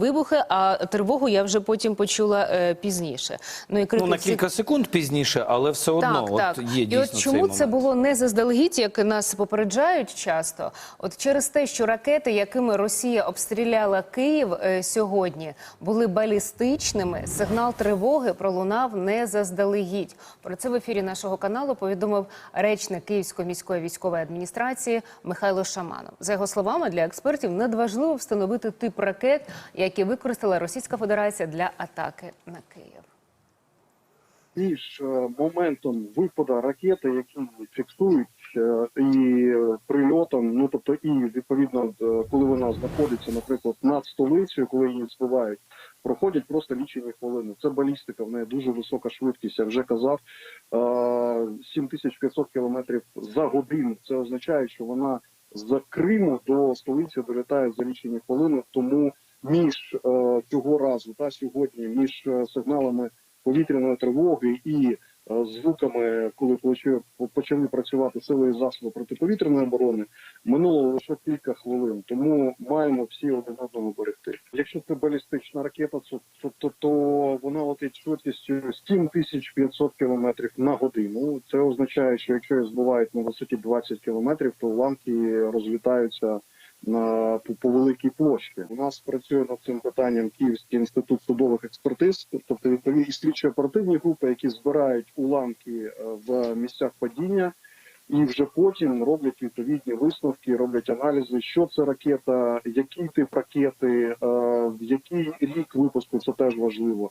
Вибухи, а тривогу я вже потім почула е, пізніше. Ну і крики Ну, на кілька секунд пізніше, але все одно так, от так. є і дійсно от чому цей це момент. було не заздалегідь, як нас попереджають часто? От через те, що ракети, якими Росія обстріляла Київ е, сьогодні, були балістичними. Сигнал тривоги пролунав не заздалегідь. Про це в ефірі нашого каналу повідомив речник Київської міської військової адміністрації Михайло Шаманов. За його словами, для експертів надважливо встановити тип ракет, які використала Російська Федерація для атаки на Київ. між е, моментом випаду ракети, які фіксують, е, і прильотом, ну тобто, і відповідно, е, коли вона знаходиться, наприклад, над столицею, коли її збивають, проходять просто лічені хвилини. Це балістика, в неї дуже висока швидкість. Я вже казав е, 7500 кілометрів за годину. Це означає, що вона з Криму до столиці долітає за лічені хвилини. Тому між е, цього разу та сьогодні, між е, сигналами повітряної тривоги і е, звуками, коли почали, працювати сили і засоби протиповітряної оборони, минуло лише кілька хвилин. Тому маємо всі один одного берегти. Якщо це балістична ракета, то, то, то, то вона летить швидкістю 7500 км на годину. Це означає, що якщо її збивають на висоті 20 км, то уламки розлітаються на по, великій площі. У нас працює над цим питанням Київський інститут судових експертиз, тобто відповідні слідчі оперативні групи, які збирають уламки е, в місцях падіння. І вже потім роблять відповідні висновки, роблять аналізи, що це ракета, який тип ракети, е, в який рік випуску це теж важливо.